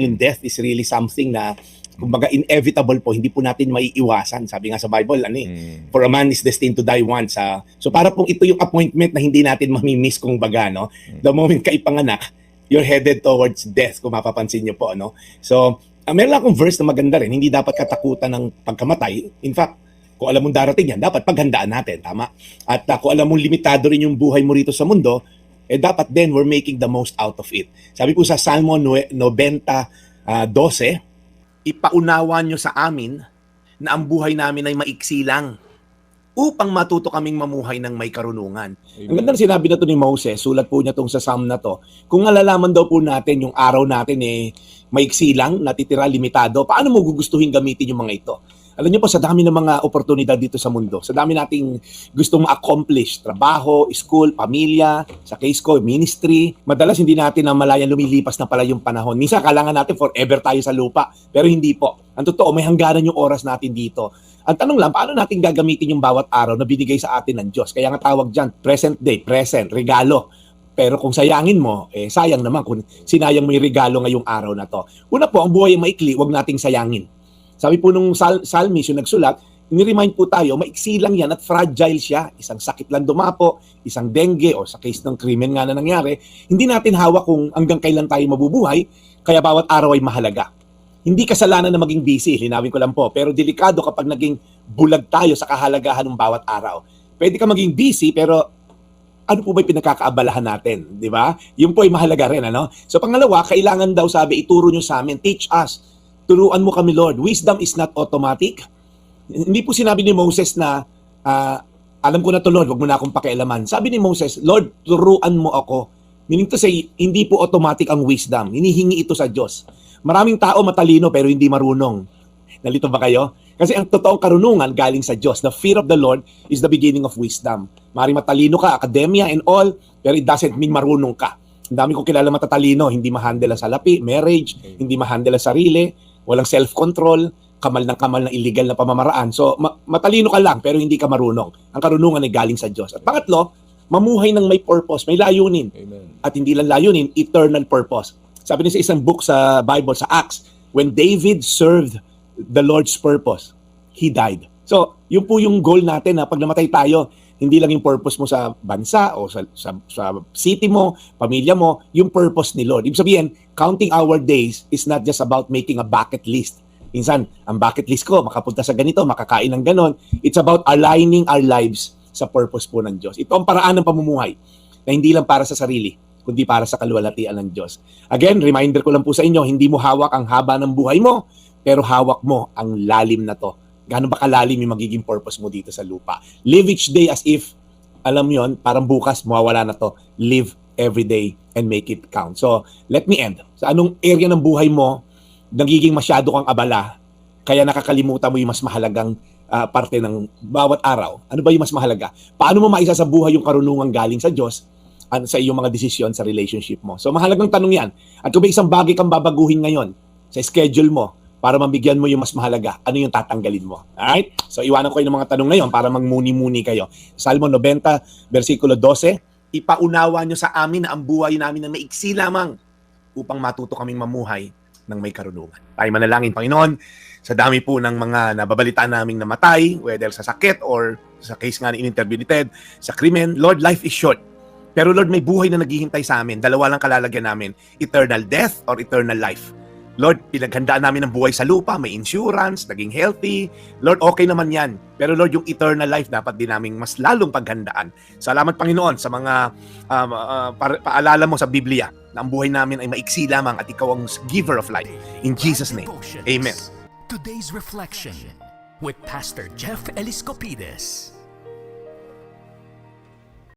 Yung death is really something na kumbaga inevitable po, hindi po natin maiiwasan. Sabi nga sa Bible, ano eh, Mm. for a man is destined to die once. ah. so para pong ito yung appointment na hindi natin mamimiss kung baga, no? The moment ka ipanganak, you're headed towards death, kung mapapansin nyo po, no? So, uh, meron lang akong verse na maganda rin, hindi dapat katakutan ng pagkamatay. In fact, kung alam mong darating yan, dapat paghandaan natin, tama? At uh, kung alam mong limitado rin yung buhay mo rito sa mundo, eh dapat then we're making the most out of it. Sabi po sa Salmo nue- 90, ah, 12, ipaunawa nyo sa amin na ang buhay namin ay maiksi lang upang matuto kaming mamuhay ng may karunungan. Ang ganda ng sinabi na to ni Moses, sulat po niya tong sa Psalm na to. Kung nalalaman daw po natin yung araw natin eh maiksi lang, natitira, limitado, paano mo gugustuhin gamitin yung mga ito? Alam niyo po, sa dami ng mga oportunidad dito sa mundo, sa dami nating gustong ma-accomplish, trabaho, school, pamilya, sa case ko, ministry, madalas hindi natin na malayan lumilipas na pala yung panahon. Minsan, kailangan natin forever tayo sa lupa, pero hindi po. Ang totoo, may hangganan yung oras natin dito. Ang tanong lang, paano natin gagamitin yung bawat araw na binigay sa atin ng Diyos? Kaya nga tawag dyan, present day, present, regalo. Pero kung sayangin mo, eh sayang naman kung sinayang mo yung regalo ngayong araw na to. Una po, ang buhay ay maikli, wag nating sayangin. Sabi po nung sal- psalmist yung nagsulat, ni-remind po tayo, maiksi lang yan at fragile siya. Isang sakit lang dumapo, isang dengue o sa case ng krimen nga na nangyari, hindi natin hawak kung hanggang kailan tayo mabubuhay, kaya bawat araw ay mahalaga. Hindi kasalanan na maging busy, linawin ko lang po, pero delikado kapag naging bulag tayo sa kahalagahan ng bawat araw. Pwede ka maging busy, pero ano po ba yung pinagkakaabalahan natin, di ba? Yun po ay mahalaga rin, ano? So pangalawa, kailangan daw sabi, ituro nyo sa amin, teach us, turuan mo kami, Lord. Wisdom is not automatic. Hindi po sinabi ni Moses na, ah, alam ko na to, Lord, wag mo na akong pakialaman. Sabi ni Moses, Lord, turuan mo ako. Meaning to say, hindi po automatic ang wisdom. Hinihingi ito sa Diyos. Maraming tao matalino pero hindi marunong. Nalito ba kayo? Kasi ang totoong karunungan galing sa Diyos. The fear of the Lord is the beginning of wisdom. Maring matalino ka, academia and all, pero it doesn't mean marunong ka. Ang dami kong kilala matatalino, hindi ma-handle ang salapi, marriage, hindi ma-handle ang sarili, walang self-control, kamal ng kamal ng illegal na pamamaraan. So, ma- matalino ka lang, pero hindi ka marunong. Ang karunungan ay galing sa Diyos. At pangatlo, mamuhay ng may purpose, may layunin. Amen. At hindi lang layunin, eternal purpose. Sabi niya sa isang book sa Bible, sa Acts, when David served the Lord's purpose, he died. So, yun po yung goal natin na pag namatay tayo, hindi lang yung purpose mo sa bansa o sa, sa, sa city mo, pamilya mo, yung purpose ni Lord. Ibig sabihin, counting our days is not just about making a bucket list. Minsan, ang bucket list ko, makapunta sa ganito, makakain ng ganon. It's about aligning our lives sa purpose po ng Diyos. Ito ang paraan ng pamumuhay na hindi lang para sa sarili, kundi para sa kaluwalhatian ng Diyos. Again, reminder ko lang po sa inyo, hindi mo hawak ang haba ng buhay mo, pero hawak mo ang lalim na to. Gaano ba kalalim yung magiging purpose mo dito sa lupa? Live each day as if, alam yon parang bukas, mawawala na to. Live every day and make it count. So, let me end. Sa anong area ng buhay mo, nagiging masyado kang abala, kaya nakakalimutan mo yung mas mahalagang ah, parte ng bawat araw. Ano ba yung mas mahalaga? Paano mo maisa sa buhay yung karunungan galing sa Diyos ano, sa iyong mga desisyon sa relationship mo? So mahalagang tanong yan. At kung may isang bagay kang babaguhin ngayon sa schedule mo para mabigyan mo yung mas mahalaga, ano yung tatanggalin mo? Alright? So iwanan ko yung mga tanong ngayon para magmuni-muni kayo. Salmo 90, versikulo 12, Ipaunawa nyo sa amin na ang buhay namin na maiksi lamang upang matuto kaming mamuhay ng may karunungan. Tayo manalangin, Panginoon, sa dami po ng mga nababalitaan naming namatay, whether sa sakit or sa case nga ni in-interview ni Ted, sa krimen, Lord, life is short. Pero Lord, may buhay na naghihintay sa amin. Dalawa lang kalalagyan namin, eternal death or eternal life. Lord, pinaghandaan namin ng buhay sa lupa, may insurance, naging healthy. Lord, okay naman yan. Pero Lord, yung eternal life dapat din namin mas lalong paghandaan. Salamat Panginoon sa mga um, uh, pa- paalala mo sa Biblia na ang buhay namin ay maiksi lamang at ikaw ang giver of life. In Jesus' name. Amen. Today's reflection with Pastor Jeff Eliscopides.